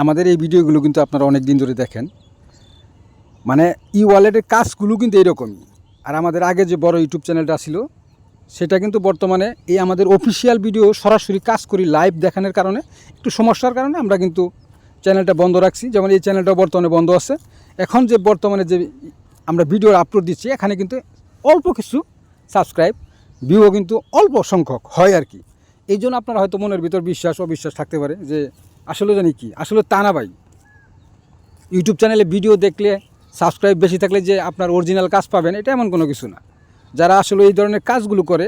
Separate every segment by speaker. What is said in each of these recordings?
Speaker 1: আমাদের এই ভিডিওগুলো কিন্তু আপনারা অনেক দিন ধরে দেখেন। মানে ই ওয়ালেটের কাজগুলো কিন্তু এইরকমই। আর আমাদের আগে যে বড় ইউটিউব চ্যানেলটা ছিল, সেটা কিন্তু বর্তমানে এই আমাদের অফিসিয়াল ভিডিও সরাসরি কাজ করি, লাইভ দেখানোর কারণে, একটু সমস্যার কারণে আমরা কিন্তু চ্যানেলটা বন্ধ রাখছি। যেমন এই চ্যানেলটা বর্তমানে বন্ধ আছে। এখন যে বর্তমানে যে আমরা ভিডিও আপলোড দিচ্ছি, এখানে কিন্তু অল্প কিছু সাবস্ক্রাইব ভিউও কিন্তু অল্প সংখ্যক হয় আর কি। এই জন্য আপনার হয়তো মনের ভিতর বিশ্বাস, অবিশ্বাস থাকতে পারে যে আসলে জানি কি? আসলে তা না ভাই। ইউটিউব চ্যানেলে ভিডিও দেখলে, সাবস্ক্রাইব বেশি থাকলে যে আপনার অরিজিনাল কাজ পাবেন, এটা এমন কোনো কিছু না। যারা আসলে এই ধরনের কাজগুলো করে,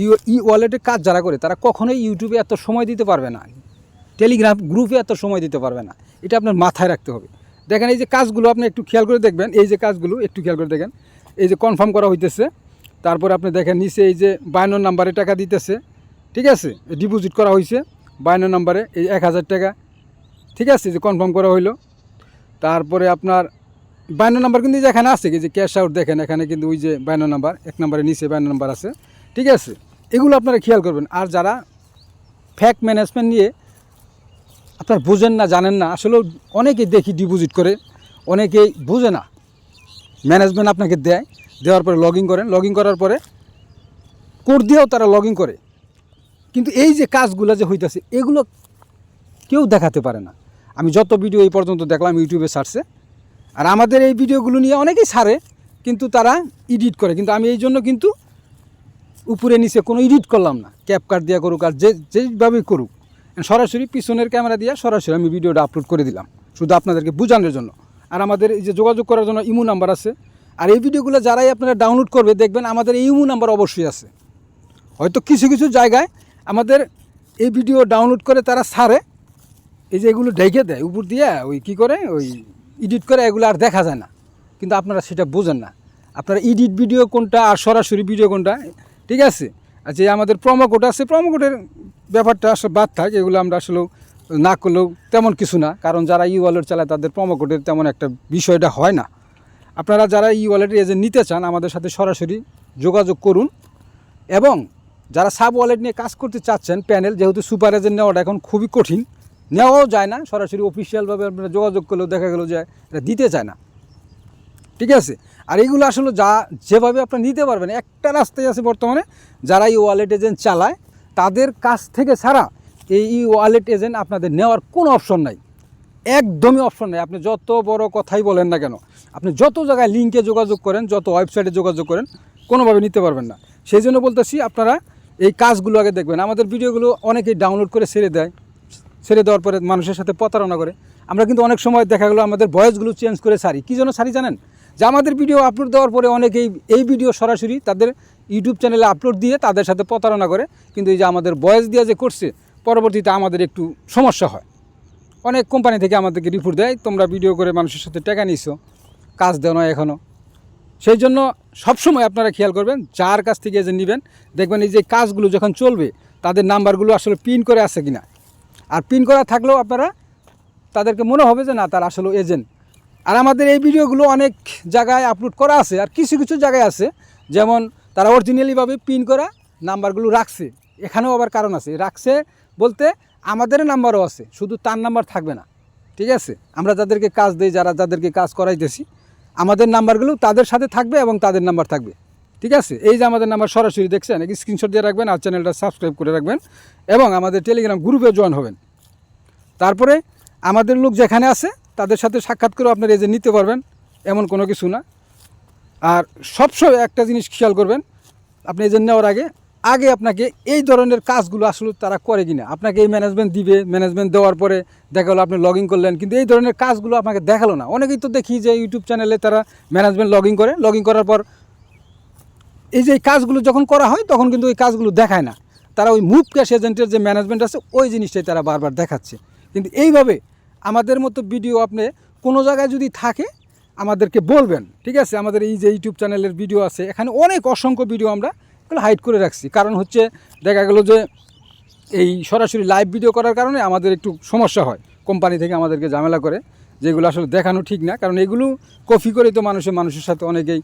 Speaker 1: ইউ, ই ওয়ালেটের কাজ যারা করে, তারা কখনোই ইউটিউবে এত সময় দিতে পারবে না। টেলিগ্রাম গ্রুপে এত সময় দিতে পারবে না। এটা আপনার মাথায় রাখতে হবে। দেখেন এই যে কাজগুলো আপনি একটু খেয়াল করে দেখবেন, এই যে কাজগুলো, একটু খেয়াল করে দেখেন। এই যে কনফার্ম করা হইতেছে। তারপরে আপনি দেখেন নিচে এই যে বায়ান্ন নাম্বারে টাকা দিতেছে। ঠিক আছে? ডিপোজিট করা হয়েছে বায়ান্ন নাম্বারে, এই এক হাজার টাকা। ঠিক আছে যে কনফার্ম করা হইল। তারপরে আপনার, বায়ান্ন নাম্বার কিন্তু এখানে আছে কি যে ক্যাশ আউট দেখেন, এখানে কিন্তু ওই যে বায়ান্ন নাম্বার, এক নাম্বারের নিচে বায়ান্ন নাম্বার আছে। ঠিক আছে, এগুলো আপনারা খেয়াল করবেন। আর যারা ফ্যাক ম্যানেজমেন্ট নিয়ে আপনার বোঝেন না, জানেন না আসলে অনেকেই দেখি ডিপোজিট করে, অনেকেই বোঝে না। ম্যানেজমেন্ট আপনাকে দেয়, দেওয়ার পরে লগ করেন। লগ করার পরে, কোড দিয়েও তারা লগ করে। কিন্তু এই যে কাজগুলো যে হইতেছে, এগুলো কেউ দেখাতে পারে না। আমি যত ভিডিও এই পর্যন্ত দেখলাম ইউটিউবে সার্চে আর আমাদের এই ভিডিওগুলো নিয়ে অনেকেই ছাড়ে কিন্তু তারা এডিট করে। কিন্তু আমি এই জন্য কিন্তু উপরে নিচে কোনো এডিট করলাম না। ক্যাপ কাট দিয়ে করুক আর যে যেইভাবেই করুক। সরাসরি পিছনের ক্যামেরা দিয়ে সরাসরি আমি ভিডিওটা আপলোড করে দিলাম। শুধু আপনাদেরকে বোঝানোর জন্য। আর আমাদের এই যে যোগাযোগ করার জন্য ইমো নাম্বার আছে। আর এই ভিডিওগুলো যারাই আপনারা ডাউনলোড করবে, দেখবেন আমাদের এই ইমো নাম্বার অবশ্যই আছে। হয়তো কিছু কিছু জায়গায় আমাদের এই ভিডিও ডাউনলোড করে তারা সারে। এই যে এগুলো ঢেকে দেয়, উপর দিয়ে ওই কি করে, ওই এডিট করে, এগুলো আর দেখা যায় না। কিন্তু আপনারা সেটা বোঝেন না। আপনারা এডিট ভিডিও কোনটা আর সরাসরি ভিডিও কোনটা, ঠিক আছে? আর যে আমাদের প্রোমো কোড আছে প্রোমো কোডের ব্যাপারটা আসলে বাদ থাক, এগুলো আমরা আসলে না করলেও তেমন কিছু না। কারণ যারা ই ওয়ালেট চালায়, তাদের প্রোমো কোডের তেমন একটা বিষয়টা হয় না। আপনারা যারা ই ওয়ালেটের এজেন্ট নিতে চান, আমাদের সাথে সরাসরি যোগাযোগ করুন। এবং যারা সাব ওয়ালেট নিয়ে কাজ করতে চাচ্ছেন প্যানেল যেহেতু সুপার এজেন্ট নেওয়াটা এখন খুবই কঠিন, নেওয়াও যায় না। সরাসরি অফিসিয়ালভাবে আপনারা যোগাযোগ করলেও দেখা গেলো যে এটা দিতে চায় না। ঠিক আছে? আর এইগুলো আসলে যা, যেভাবে আপনারা নিতে পারবেন, একটা রাস্তায় আছে বর্তমানে, যারা এই ওয়ালেট এজেন্ট চালায়, তাদের কাছ থেকে ছাড়া এই ই ওয়ালেট এজেন্ট আপনাদের নেওয়ার কোনো অপশন নাই। একদমই অপশন নেই। আপনি যত বড় কথাই বলেন না কেন, আপনি যত জায়গায় লিঙ্কে যোগাযোগ করেন, যত ওয়েবসাইটে যোগাযোগ করেন, কোনোভাবে নিতে পারবেন না। সেই জন্য বলতেছি, আপনারা এই কাজগুলো আগে দেখবেন। আমাদের ভিডিওগুলো অনেকেই ডাউনলোড করে ছেড়ে দেয়। ছেড়ে দেওয়ার পরে মানুষের সাথে প্রতারণা করে। আমরা কিন্তু অনেক সময় দেখা গেলো আমাদের ভয়েসগুলো চেঞ্জ করে সারি। কী জন্য সারি জানেন? যে আমাদের ভিডিও আপলোড দেওয়ার পরে অনেকেই এই ভিডিও সরাসরি তাদের ইউটিউব চ্যানেলে আপলোড দিয়ে তাদের সাথে প্রতারণা করে। কিন্তু এই যে আমাদের ভয়েস দিয়ে যে করছে, পরবর্তীতে আমাদের একটু সমস্যা হয়। অনেক কোম্পানি থেকে আমাদেরকে রিপোর্ট দেয়, তোমরা ভিডিও করে মানুষের সাথে টাকা নিছো। কাজ দেও না এখনও সেই জন্য সবসময় আপনারা খেয়াল করবেন, যার কাছ থেকে যে নেবেন, দেখবেন এই যে কাজগুলো যখন চলবে, তাদের নাম্বারগুলো আসলে পিন করে আছে কিনা। আর পিন করা থাকলেও আপনারা তাদেরকে মনে হবে যে না, তার আসলে এজেন্ট আর আমাদের এই ভিডিওগুলো অনেক জায়গায় আপলোড করা আছে, আর কিছু কিছু জায়গায় আছে, যেমন তারা অরিজিনালিভাবে পিন করা নাম্বারগুলো রাখছে। এখানেও আবার কারণ আছে, রাখছে বলতে আমাদের নাম্বারও আছে, শুধু তার নাম্বার থাকবে না। ঠিক আছে? আমরা যাদেরকে কাজ দিই, যারা যাদেরকে কাজ করাইতেছি আমাদের নাম্বারগুলো তাদের সাথে থাকবে এবং তাদের নাম্বার থাকবে। ঠিক আছে? এই যে আমাদের নাম্বার সরাসরি দেখছেন, এক স্ক্রিনশট দিয়ে রাখবেন আর চ্যানেলটা সাবস্ক্রাইব করে রাখবেন এবং আমাদের টেলিগ্রাম গ্রুপে জয়েন হবেন। তারপরে আমাদের লোক যেখানে আছে, তাদের সাথে সাক্ষাৎ করে আপনার এজেন্ট নিতে পারবেন, এমন কোনো কিছু না। আর সবসময় একটা জিনিস খেয়াল করবেন, আপনি এজেন্ট নেওয়ার আগে আগে আপনাকে এই ধরনের কাজগুলো আসলে তারা করে কিনা? আপনাকে এই ম্যানেজমেন্ট দিবে ম্যানেজমেন্ট দেওয়ার পরে দেখা হলো আপনি লগ করলেন, কিন্তু এই ধরনের কাজগুলো আপনাকে দেখাল না। অনেকেই তো দেখি যে ইউটিউব চ্যানেলে তারা ম্যানেজমেন্ট লগ করে। লগ করার পর এই যে কাজগুলো যখন করা হয়, তখন কিন্তু ওই কাজগুলো দেখায় না। তারা ওই মুভ ক্যাশ এজেন্টের যে ম্যানেজমেন্ট আছে, ওই জিনিসটাই তারা বারবার দেখাচ্ছে। কিন্তু এইভাবে আমাদের মতো ভিডিও আপনি কোনো জায়গায় যদি থাকে, আমাদেরকে বলবেন। ঠিক আছে? আমাদের এই যে ইউটিউব চ্যানেলের ভিডিও আছে, এখানে অনেক অসংখ্য ভিডিও আমরা এগুলো হাইড করে রাখছি। কারণ হচ্ছে দেখা গেলো যে এই সরাসরি লাইভ ভিডিও করার কারণে আমাদের একটু সমস্যা হয়। কোম্পানি থেকে আমাদেরকে ঝামেলা করে, যেগুলো আসলে দেখানো ঠিক না। কারণ এগুলো কপি করে তো মানুষের মানুষের সাথে অনেকেই,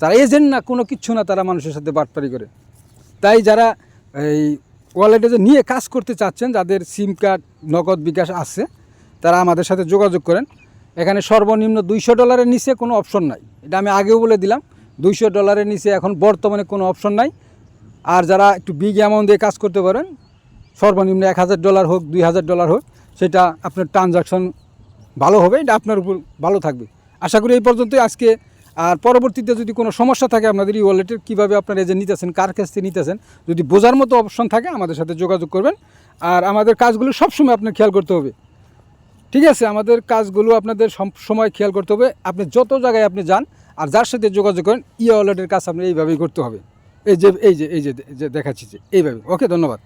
Speaker 1: তারা এজেন্ট না, কোনো কিচ্ছু না, তারা মানুষের সাথে বাটপারি করে। তাই যারা এই ওয়ালেটে যে নিয়ে কাজ করতে চাচ্ছেন, যাদের সিম কার্ড নগদ বিকাশ আছে, তারা আমাদের সাথে যোগাযোগ করেন। এখানে সর্বনিম্ন দুইশো ডলারের নিচে কোনো অপশন নাই। এটা আমি আগেও বলে দিলাম। দুইশো ডলারের নিচে এখন বর্তমানে কোনো অপশন নাই। আর যারা একটু বিগ অ্যামাউন্ট দিয়ে কাজ করতে পারেন, সর্বনিম্ন এক হাজার ডলার হোক, দুই হাজার ডলার হোক, সেটা আপনার ট্রানজাকশন ভালো হবে, এটা আপনার উপর ভালো থাকবে। আশা করি এই পর্যন্তই আজকে। আর পরবর্তীতে যদি কোনো সমস্যা থাকে আপনাদের ই ওয়ালেটের কীভাবে আপনারা এজেন্ট নিতেছেন, কার কাছ থেকে নিতেছেন, যদি বোঝার মতো অপশন থাকে, আমাদের সাথে যোগাযোগ করবেন। আর আমাদের কাজগুলো সবসময় আপনার খেয়াল করতে হবে। ঠিক আছে, আমাদের কাজগুলো আপনাদের সময় খেয়াল করতে হবে। আপনি যত জায়গায় আপনি যান, আর যার সাথে যোগাযোগ করেন ই ওয়ালেটের কাজ আপনি এইভাবেই করতে হবে। এই যে এই যে এই যে দেখাচ্ছি যে, এইভাবে। ওকে, ধন্যবাদ।